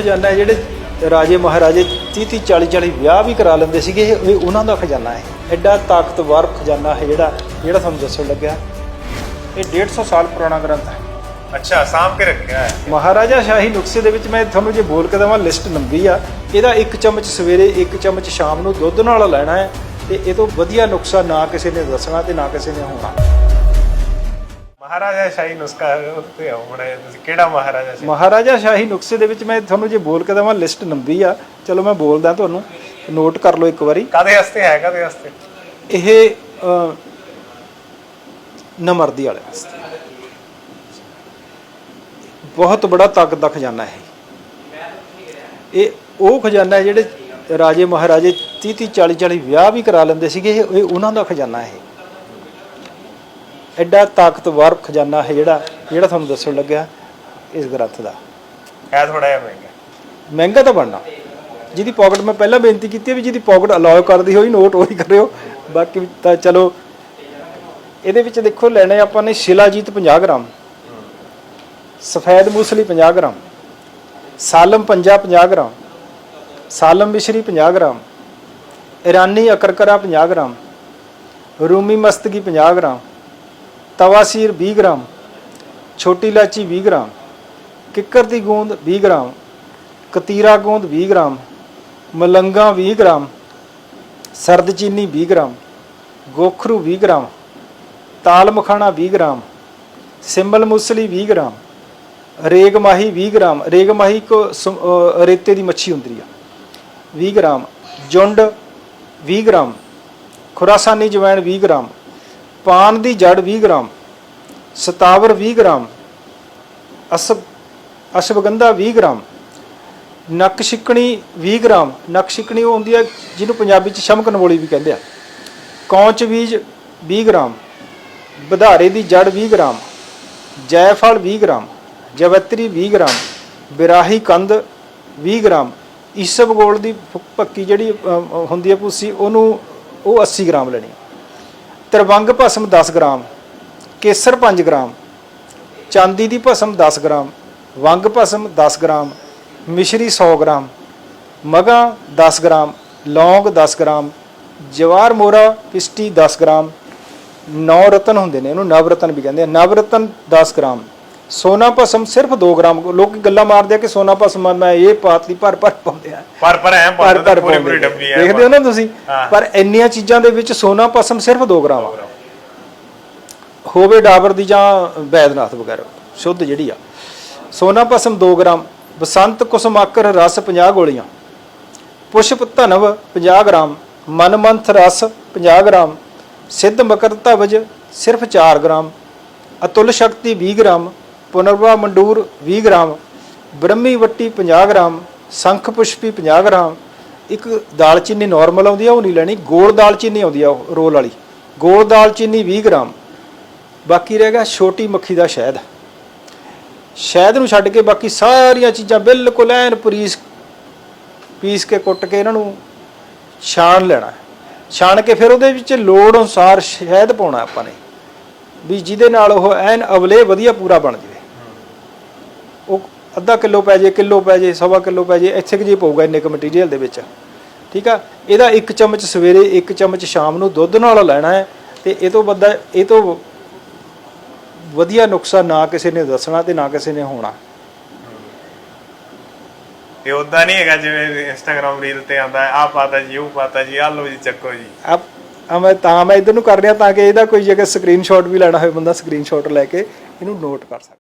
ਖਜ਼ਾਨਾ ਹੈ ਜਿਹੜੇ ਰਾਜੇ ਮਹਾਰਾਜੇ 30 30 40 40 ਵਿਆਹ ਵੀ ਕਰਾ ਲੈਂਦੇ ਸੀਗੇ ਇਹ ਉਹਨਾਂ ਦਾ ਖਜ਼ਾਨਾ ਹੈ। ਐਡਾ ਤਾਕਤਵਰ ਖਜ਼ਾਨਾ ਹੈ ਜਿਹੜਾ ਜਿਹੜਾ ਤੁਹਾਨੂੰ ਦੱਸਣ ਲੱਗਿਆ। ਇਹ 150 ਸਾਲ ਪੁਰਾਣਾ ਗ੍ਰੰਥ ਹੈ। ਅੱਛਾ ਸਾਂਭ ਕੇ ਰੱਖਿਆ ਹੈ। ਮਹਾਰਾਜਾ ਸ਼ਾਹੀ ਨੁਕਸੇ ਦੇ ਵਿੱਚ ਮੈਂ ਤੁਹਾਨੂੰ ਜੇ ਬੋਲ ਕੇ ਦਵਾਂ ਲਿਸਟ ਲੰਬੀ ਆ। ਇਹਦਾ ਇੱਕ ਚਮਚ ਸਵੇਰੇ ਇੱਕ ਚਮਚ ਸ਼ਾਮ ਨੂੰ ਦੁੱਧ ਨਾਲ ਲੈਣਾ ਹੈ ਤੇ ਇਹ ਤੋਂ ਵਧੀਆ ਨੁਕਸਾ ਨਾ ਕਿਸੇ ਨੇ ਦੱਸਣਾ ਤੇ ਨਾ ਕਿਸੇ ਨੇ ਹੋਣਾ। ਮਹਾਰਾਜਾ ਸ਼ਾਹੀ ਨੁਸਖਾ ਉੱਤੇ ਆਉ ਬੜਾ ਤੁਸੀਂ ਕਿਹੜਾ ਮਹਾਰਾਜਾ ਸ਼ਾਹੀ? ਮਹਾਰਾਜਾ ਸ਼ਾਹੀ ਨੁਕਸੇ ਦੇ ਵਿੱਚ ਮੈਂ ਤੁਹਾਨੂੰ ਜੇ ਬੋਲ ਕੇ ਦਵਾਂ ਲਿਸਟ ਲੰਬੀ ਆ। ਚਲੋ ਮੈਂ ਬੋਲਦਾ ਤੁਹਾਨੂੰ ਨੋਟ ਕਰ ਲਓ ਇੱਕ ਵਾਰੀ। ਕਾਦੇ ਵਾਸਤੇ ਹੈ ਕਾਦੇ ਵਾਸਤੇ? ਇਹ ਨਮਰਦੀ ਵਾਲੇ ਵਾਸਤੇ। ਬਹੁਤ ਬੜਾ ਤਾਕਤ ਦਾ ਖਜ਼ਾਨਾ ਹੈ ਇਹ ਉਹ ਖਜ਼ਾਨਾ ਹੈ ਜਿਹੜੇ ਰਾਜੇ ਮਹਾਰਾਜੇ 30 30 40 40 ਵਿਆਹ ਵੀ ਕਰਾ ਲੈਂਦੇ ਸੀਗੇ ਇਹ ਉਹਨਾਂ ਦਾ ਖਜ਼ਾਨਾ ਹੈ। ਐਡਾ ਤਾਕਤਵਰ ਖਜ਼ਾਨਾ ਹੈ ਜਿਹੜਾ ਜਿਹੜਾ ਤੁਹਾਨੂੰ ਦੱਸਣ ਲੱਗਿਆ ਇਸ ਗ੍ਰੰਥ ਦਾ। ਹੈ ਥੋੜਾ ਜਿਹਾ ਮਹਿੰਗਾ। ਮਹਿੰਗਾ ਤਾਂ ਬਣਨਾ। ਜਿਹਦੀ ਪਾਕਟ ਮੈਂ ਪਹਿਲਾਂ ਬੇਨਤੀ ਕੀਤੀ ਵੀ ਜਿਹਦੀ ਪਾਕਟ ਅਲਾਉ ਕਰਦੀ ਹੋਈ ਨੋਟ ਉਹੀ ਕਰਿਓ। ਬਾਕੀ ਤਾਂ ਚਲੋ ਇਹਦੇ ਵਿੱਚ ਦੇਖੋ ਲੈਣੇ ਆਪਾਂ ਨੇ ਸ਼ਿਲਾਜੀਤ 50 ਗ੍ਰਾਮ ਸਫੈਦ ਮੂਸਲੀ 50 ਗ੍ਰਾਮ ਸਾਲਮ ਪੰਜਾ 50 ਗ੍ਰਾਮ ਸਾਲਮ ਮਿਸ਼ਰੀ 50 ਗ੍ਰਾਮ ਇਰਾਨੀ ਅਕਰਕਰਾ 50 ਗ੍ਰਾਮ ਰੂਮੀ ਮਸਤਗੀ 50 ਗ੍ਰਾਮ ਤਵਾਸੀਰ 20 ਗ੍ਰਾਮ ਛੋਟੀ ਇਲਾਚੀ 20 ਗ੍ਰਾਮ ਕਿੱਕਰ ਦੀ ਗੂੰਦ 20 ਗ੍ਰਾਮ ਕਤੀਰਾ ਗੂੰਦ 20 ਗ੍ਰਾਮ ਮਲੰਗਾ 20 ਗ੍ਰਾਮ ਸਰਦ ਚੀਨੀ 20 ਗ੍ਰਾਮ ਗੋਖਰੂ 20 ਗ੍ਰਾਮ ਤਾਲ ਮਖਾਣਾ 20 ਗ੍ਰਾਮ ਸਿੰਬਲ ਮੁਸਲੀ 20 ਗ੍ਰਾਮ ਰੇਗ ਮਾਹੀ 20 ਗ੍ਰਾਮ ਰੇਗ ਮਾਹੀ ਕੋ ਰੇਤੇ ਦੀ ਮੱਛੀ ਹੁੰਦੀ ਆ 20 ਗ੍ਰਾਮ ਜੁੰਡ 20 ਗ੍ਰਾਮ ਖੁਰਾਸਾਨੀ ਜਵੈਣ 20 ਗ੍ਰਾਮ ਪਾਨ ਦੀ ਜੜ 20 ਗ੍ਰਾਮ, ਸਤਾਵਰ 20 ਗ੍ਰਾਮ, ਅਸਬ, ਅਸ਼ਵਗੰਧਾ 20 ਗ੍ਰਾਮ, ਨੱਕ ਛਿੱਕਣੀ 20 ਗ੍ਰਾਮ, ਨੱਕ ਛਿੱਕਣੀ ਉਹ ਹੁੰਦੀ ਹੈ ਜਿਹਨੂੰ ਪੰਜਾਬੀ ਚ ਸ਼ਮਕ ਬੋਲੀ ਵੀ ਕਹਿੰਦੇ ਆ। ਕੌਂਚ ਬੀਜ 20 ਗ੍ਰਾਮ, ਬਧਾਰੇ ਦੀ ਜੜ 20 ਗ੍ਰਾਮ, ਜੈਫਲ 20 ਗ੍ਰਾਮ, ਜਵੈਤਰੀ 20 ਗ੍ਰਾਮ, ਬਿਰਾਹੀ ਕੰਦ 20 ਗ੍ਰਾਮ ਈਸਬਗੋਲ ਦੀ ਪੱਕੀ ਜਿਹੜੀ ਹੁੰਦੀ ਹੈ ਭੂਸੀ, ਉਹਨੂੰ ਉਹ 80 ਗ੍ਰਾਮ ਲੈਣੀ ਤਰਵੰਗ ਭਸਮ 10 ਗ੍ਰਾਮ, ਕੇਸਰ 5 ਗ੍ਰਾਮ, ਚਾਂਦੀ ਦੀ ਭਸਮ 10 ਗ੍ਰਾਮ, ਵੰਗ ਭਸਮ 10 ਗ੍ਰਾਮ, ਮਿਸ਼ਰੀ 100 ਗ੍ਰਾਮ, ਮਗਾ 10 ਗ੍ਰਾਮ, ਲੌਂਗ 10 ਗ੍ਰਾਮ, ਜਵਾਰ ਮੋਰਾ ਪਿਸਟੀ 10 ਗ੍ਰਾਮ, ਨੌ ਰਤਨ ਹੁੰਦੇ ਨੇ, ਇਹਨੂੰ ਨਵ ਰਤਨ ਵੀ ਕਹਿੰਦੇ ਆ, ਨਵ ਰਤਨ 10 ਗ੍ਰਾਮ। ਸੋਨਾ ਭਸਮ ਸਿਰਫ 2 ਗ੍ਰਾਮ ਲੋਕ ਗੱਲਾਂ ਮਾਰਦੇ ਆ ਕਿ ਸੋਨਾ ਭਸਮ ਮੈਂ ਇਹ ਪਾਤਲੀ ਭਰ ਭਰ ਪਾਉਂਦੇ ਆ। ਪਰ ਪਰ ਐ ਪੂਰੀ ਪਾਉਂਦੇ ਪੂਰੀ ਨੇ। ਡੱਬੀ ਹੈ ਦੇਖਦੇ ਹੋ ਨਾ ਤੁਸੀਂ। ਪਰ ਇੰਨੀਆਂ ਚੀਜ਼ਾਂ ਦੇ ਵਿੱਚ ਸੋਨਾ ਭਸਮ ਸਿਰਫ 2 ਗ੍ਰਾਮ ਆ। ਹੋਵੇ ਡਾਬਰ ਦੀ ਜਾਂ ਬੈਦਨਾਥ ਵਗੈਰਾ ਸ਼ੁੱਧ ਜਿਹੜੀ ਆ। ਸੋਨਾ ਭਸਮ 2 ਗ੍ਰਾਮ ਬਸੰਤ ਕੁਸਮਾਕਰ ਰਸ 50 ਗੋਲੀਆਂ ਪੁਸ਼ਪ ਧਨਵ 50 ਗ੍ਰਾਮ ਮਨਮੰਥ ਰਸ 50 ਗ੍ਰਾਮ ਸਿੱਧ ਮਕਰ ਧਵਜ ਸਿਰਫ 4 ਗ੍ਰਾਮ ਅਤੁਲ ਸ਼ਕਤੀ 20 ਗ੍ਰਾਮ ਪੁਨਰਵਾ ਮੰਡੂਰ 20 ਗ੍ਰਾਮ, ਬ੍ਰਹਮੀ ਵੱਟੀ 50 ਗ੍ਰਾਮ, ਸੰਖ ਪੁਸ਼ਪੀ 50 ਗ੍ਰਾਮ, ਇੱਕ ਦਾਲਚੀਨੀ ਨਾਰਮਲ ਆਉਂਦੀ ਆ, ਉਹ ਨਹੀਂ ਲੈਣੀ, ਗੋਲ ਦਾਲਚੀਨੀ ਆਉਂਦੀ ਆ ਉਹ, ਰੋਲ ਵਾਲੀ। ਗੋਲ ਦਾਲਚੀਨੀ 20 ਗ੍ਰਾਮ, ਬਾਕੀ ਰਹਿ ਗਿਆ ਛੋਟੀ ਮੱਖੀ ਦਾ ਸ਼ਹਿਦ। ਸ਼ਹਿਦ ਨੂੰ ਛੱਡ ਕੇ ਬਾਕੀ ਸਾਰੀਆਂ ਚੀਜ਼ਾਂ ਬਿਲਕੁਲ ਐਨ ਪਰੀਸ, ਪੀਸ ਕੇ ਕੁੱਟ ਕੇ ਇਹਨਾਂ ਨੂੰ ਛਾਣ ਲੈਣਾ। ਛਾਣ ਕੇ ਫਿਰ ਉਹਦੇ ਵਿੱਚ ਲੋੜ ਅਨੁਸਾਰ ਸ਼ਹਿਦ ਪਾਉਣਾ ਆਪਾਂ ਨੇ, ਵੀ ਜਿਹਦੇ ਨਾਲ ਉਹ ਐਨ ਅਵਲੇ ਵਧੀਆ ਪੂਰਾ ਬਣ ਜਾਵੇ ਉਹ ਅੱਧਾ ਕਿਲੋ ਪੈ ਜੇ ਕਿਲੋ ਪੈ ਜੇ ਸਵਾ ਕਿਲੋ ਪੈ ਜੇ ਇੱਥੇ ਕਿ ਜੇ ਪਊਗਾ ਇੰਨੇ ਕੁ ਮਟੀਰੀਅਲ ਦੇ ਵਿੱਚ। ਠੀਕ ਆ? ਇਹਦਾ ਇੱਕ ਚਮਚ ਸਵੇਰੇ ਇੱਕ ਚਮਚ ਸ਼ਾਮ ਨੂੰ ਦੁੱਧ ਨਾਲ ਲੈਣਾ ਹੈ ਤੇ ਇਹ ਤੋਂ ਵੱਧਾ ਇਹ ਤੋਂ ਵਧੀਆ ਨੁਕਸਾ ਨਾ ਕਿਸੇ ਨੇ ਦੱਸਣਾ ਤੇ ਨਾ ਕਿਸੇ ਨੇ ਹੋਣਾ। ਇਹ ਉਦਾਂ ਨਹੀਂ ਹੈਗਾ ਜਿਵੇਂ ਇੰਸਟਾਗ੍ਰam ਰੀਲ ਤੇ ਆਂਦਾ ਆ ਪਾਤਾ ਜੀ ਉਹ ਪਾਤਾ ਜੀ ਆ ਲਓ ਜੀ ਚੱਕੋ ਜੀ। ਆ ਮੈਂ ਤਾਂ ਮੈਂ ਇਧਰ ਨੂੰ ਕਰ ਰਿਹਾ ਤਾਂ ਕਿ ਇਹਦਾ ਕੋਈ ਜੇਕਰ ਸਕਰੀਨਸ਼ਾਟ ਵੀ ਲੈਣਾ ਹੋਵੇ ਬੰਦਾ ਸਕਰੀਨਸ਼ਾਟ ਲੈ ਕੇ ਇਹਨੂੰ ਨੋਟ ਕਰ ਸਕਦਾ